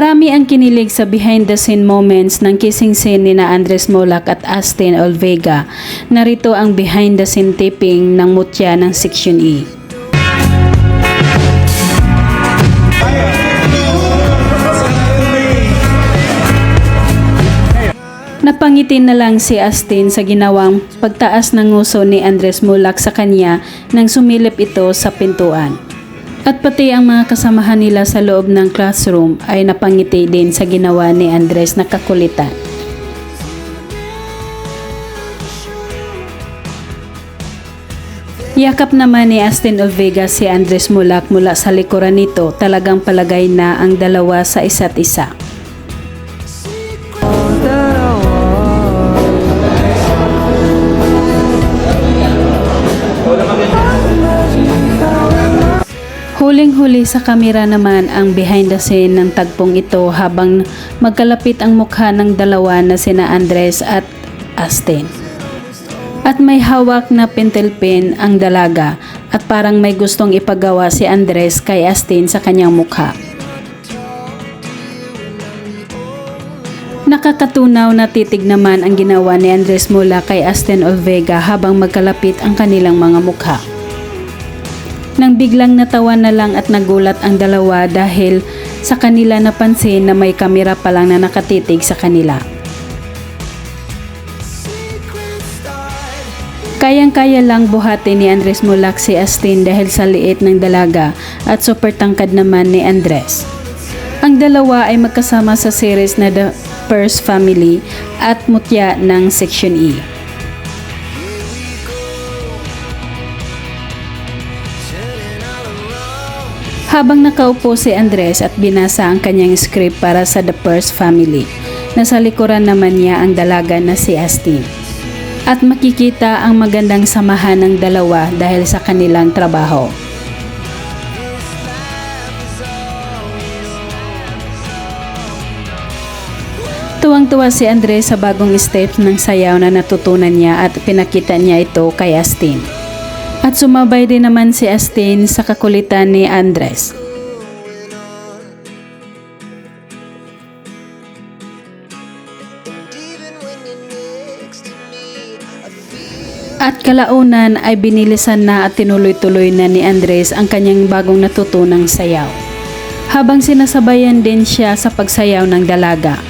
Marami ang kinilig sa behind the scene moments ng kissing scene ni na Andres Molak at Astin Olvega. Narito ang behind the scene taping ng mutya ng Section E. Napangitin na lang si Astin sa ginawang pagtaas ng nguso ni Andres Mulak sa kanya nang sumilip ito sa pintuan. At pati ang mga kasamahan nila sa loob ng classroom ay napangiti din sa ginawa ni Andres na kakulitan. Yakap naman ni Astin Olvega si Andres Mulak mula sa likuran nito talagang palagay na ang dalawa sa isa't isa. Huling-huli sa kamera naman ang behind the scene ng tagpong ito habang magkalapit ang mukha ng dalawa na sina Andres at Astin. At may hawak na pentelpen ang dalaga at parang may gustong ipagawa si Andres kay Astin sa kanyang mukha. Nakakatunaw na titig naman ang ginawa ni Andres mula kay Astin Olvega habang magkalapit ang kanilang mga mukha. Nang biglang natawa na lang at nagulat ang dalawa dahil sa kanila napansin na may kamera pa lang na nakatitig sa kanila. Kayang-kaya lang buhati ni Andres Mulak si Astin dahil sa liit ng dalaga at super tangkad naman ni Andres. Ang dalawa ay magkasama sa series na The First Family at Mutya ng Section E. Habang nakaupo si Andres at binasa ang kanyang script para sa The First Family, nasa likuran naman niya ang dalaga na si Astin. At makikita ang magandang samahan ng dalawa dahil sa kanilang trabaho. Tuwang-tuwa si Andres sa bagong steps ng sayaw na natutunan niya at pinakita niya ito kay Astin. At sumabay din naman si Astin sa kakulitan ni Andres. At kalaunan ay binilisan na at tinuloy-tuloy na ni Andres ang kanyang bagong natutunang sayaw. Habang sinasabayan din siya sa pagsayaw ng dalaga.